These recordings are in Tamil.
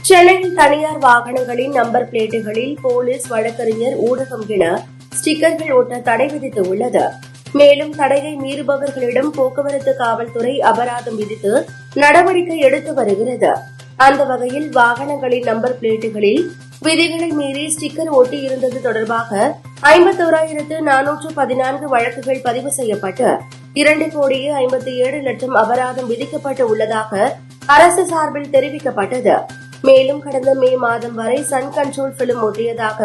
சென்னையில் தனியார் வாகனங்களின் நம்பர் பிளேட்டுகளில் போலீஸ் வழக்கறிஞர் ஊடகம் என ஸ்டிக்கர்கள் ஒட்ட தடை விதித்து உள்ளது மேலும் தடையை மீறுபவர்களிடம் போக்குவரத்து காவல்துறை அபராதம் விதித்து நடவடிக்கை எடுத்து வருகிறது. அந்த வகையில் வாகனங்களின் நம்பர் பிளேட்டுகளில் விதிகளை மீறி ஸ்டிக்கர் ஒட்டியிருந்தது தொடர்பாக ஐம்பத்தோராயிரத்து நானூற்று பதினான்கு வழக்குகள் பதிவு செய்யப்பட்டு இரண்டு கோடியே ஐம்பத்தி ஏழு லட்சம் அபராதம் விதிக்கப்பட்டு உள்ளதாக அரசு சார்பில் தெரிவிக்கப்பட்டது. மேலும் கடந்த மே மாதம் வரை சன் கண்ட்ரோல் பிலிம் ஒட்டியதாக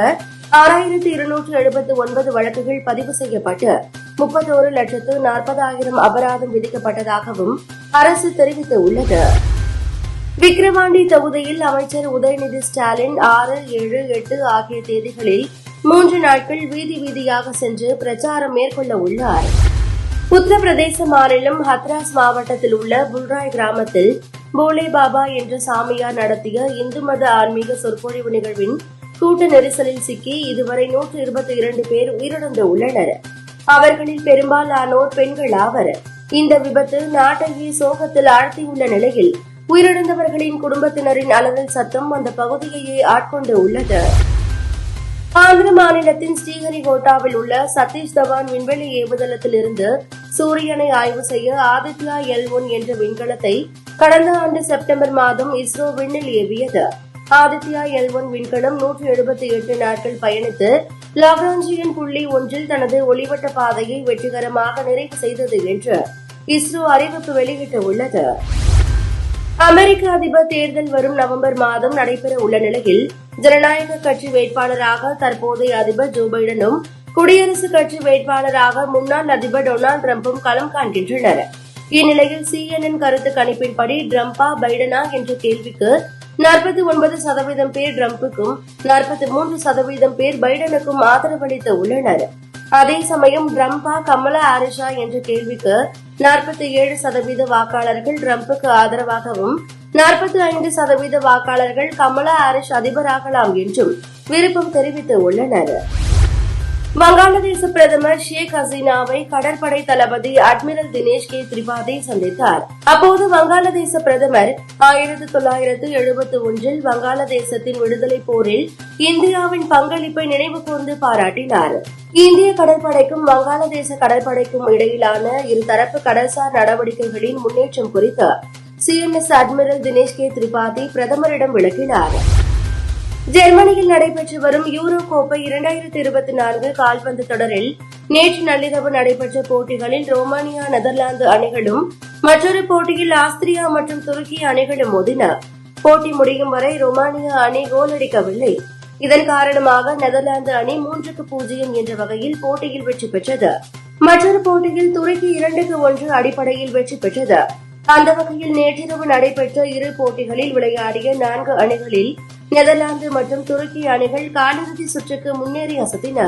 ஆறாயிரத்து இருநூற்று எழுபத்து ஒன்பது வழக்குகள் பதிவு செய்யப்பட்டு முப்பத்தோரு லட்சத்து நாற்பதாயிரம் அபராதம் விதிக்கப்பட்டதாகவும் அரசு தெரிவித்துள்ளது. விக்கிரவாண்டி தொகுதியில் அமைச்சர் உதயநிதி ஸ்டாலின் ஆறு ஏழு எட்டு ஆகிய தேதிகளில் மூன்று நாட்கள் வீதி வீதியாக சென்று பிரச்சாரம் மேற்கொள்ள உள்ளார். உத்தரப்பிரதேச மாநிலம் ஹத்ராஸ் மாவட்டத்தில் உள்ள புல்ராய் கிராமத்தில் போலே பாபா என்ற சாமியார் நடத்திய இந்து மத ஆன்மீக சொற்பொழிவு நிகழ்வின் கூட்ட நெரிசலில் சிக்கி இதுவரை நூற்று இருபத்தி இரண்டு பேர் உயிரிழந்து உள்ளனர் அவர்களில் பெரும்பாலானோர் பெண்கள் ஆவர். இந்த விபத்து நாட்டையே சோகத்தில் ஆழ்த்தியுள்ள நிலையில் உயிரிழந்தவர்களின் குடும்பத்தினரின் அலறல் சத்தம் அந்த பகுதியையே ஆட்கொண்டு உள்ளது. ஆந்திர மாநிலத்தின் ஸ்ரீஹரிகோட்டாவில் உள்ள சதீஷ் தவான் விண்வெளி ஏவுதளத்தில் இருந்து சூரியனை ஆய்வு செய்ய ஆதித்யா எல் ஒன் என்ற விண்கலத்தை கடந்த ஆண்டு செப்டம்பர் மாதம் இஸ்ரோ விண்ணில் ஏவியது. ஆதித்யா எல் ஒன் விண்கலம் நூற்றி எழுபத்தி எட்டு நாட்கள் பயணித்து லாக்ராஞ்சியன் புள்ளி ஒன்றில் தனது ஒளிவட்ட பாதையை வெற்றிகரமாக நிறைவு செய்தது என்று இஸ்ரோ அறிவிப்பு வெளியிட்டுள்ளது. அமெரிக்க அதிபர் தேர்தல் வரும் நவம்பர் மாதம் நடைபெற உள்ள நிலையில் ஜனநாயக கட்சி வேட்பாளராக தற்போதைய அதிபர் ஜோ பைடனும் குடியரசுக் கட்சி வேட்பாளராக முன்னாள் அதிபர் டொனால்டு டிரம்பும் களம் காண்கின்றனர். இந்நிலையில் சிஎன்என் கருத்து கணிப்பின்படி டிரம்பா பைடனா என்ற கேள்விக்கு நாற்பத்தி ஒன்பது சதவீதம் பேர் டிரம்புக்கும் நாற்பத்தி மூன்று சதவீதம் பேர் பைடனுக்கும் ஆதரவளித்து உள்ளனர். அதே சமயம் டிரம்பா கமலா ஹாரிஷா என்ற கேள்விக்கு நாற்பத்தி ஏழு சதவீத வாக்காளர்கள் டிரம்புக்கு ஆதரவாகவும் நாற்பத்தி ஐந்து சதவீத வாக்காளர்கள் கமலா ஹாரிஸ் அதிபராகலாம் என்றும் விருப்பம் தெரிவித்து உள்ளனர். வங்காளதேச பிரதமர் ஷேக் ஹசீனாவை கடற்படை தளபதி அட்மிரல் தினேஷ் கே திரிபாதி சந்தித்தார். அப்போது வங்காளதேச பிரதமர் ஆயிரத்தி தொள்ளாயிரத்து எழுபத்தி ஒன்றில் வங்காளதேசத்தின் விடுதலை போரில் இந்தியாவின் பங்களிப்பை நினைவு கூர்ந்து பாராட்டினார். இந்திய கடற்படைக்கும் வங்காளதேச கடற்படைக்கும் இடையிலான இருதரப்பு கடல்சார் நடவடிக்கைகளின் முன்னேற்றம் குறித்து CNS admiral Dinesh K Tripathi பிரதமரிடம் விளக்கினாா் ஜெர்மனியில் நடைபெற்று வரும் யூரோ கோப்பை இரண்டாயிரத்தி இருபத்தி நான்கு கால்பந்து தொடரில் நேற்று நள்ளிரவு நடைபெற்ற போட்டிகளில் ரோமானியா நெதர்லாந்து அணிகளும் மற்றொரு போட்டியில் ஆஸ்திரியா மற்றும் துருக்கி அணிகளும் மோதின. போட்டி முடியும் வரை ரோமானியா அணி கோல் அடிக்கவில்லை. இதன் காரணமாக நெதர்லாந்து அணி மூன்றுக்கு பூஜ்ஜியம் என்ற வகையில் போட்டியில் வெற்றி பெற்றது. மற்றொரு போட்டியில் துருக்கி இரண்டுக்கு ஒன்று அடிப்படையில் வெற்றி பெற்றது. அந்த வகையில் நேற்றிரவு நடைபெற்ற இரு போட்டிகளில் விளையாடிய நான்கு அணிகளில் நெதர்லாந்து மற்றும் துருக்கி அணிகள் காலிறுதி சுற்றுக்கு முன்னேறி அசத்தின.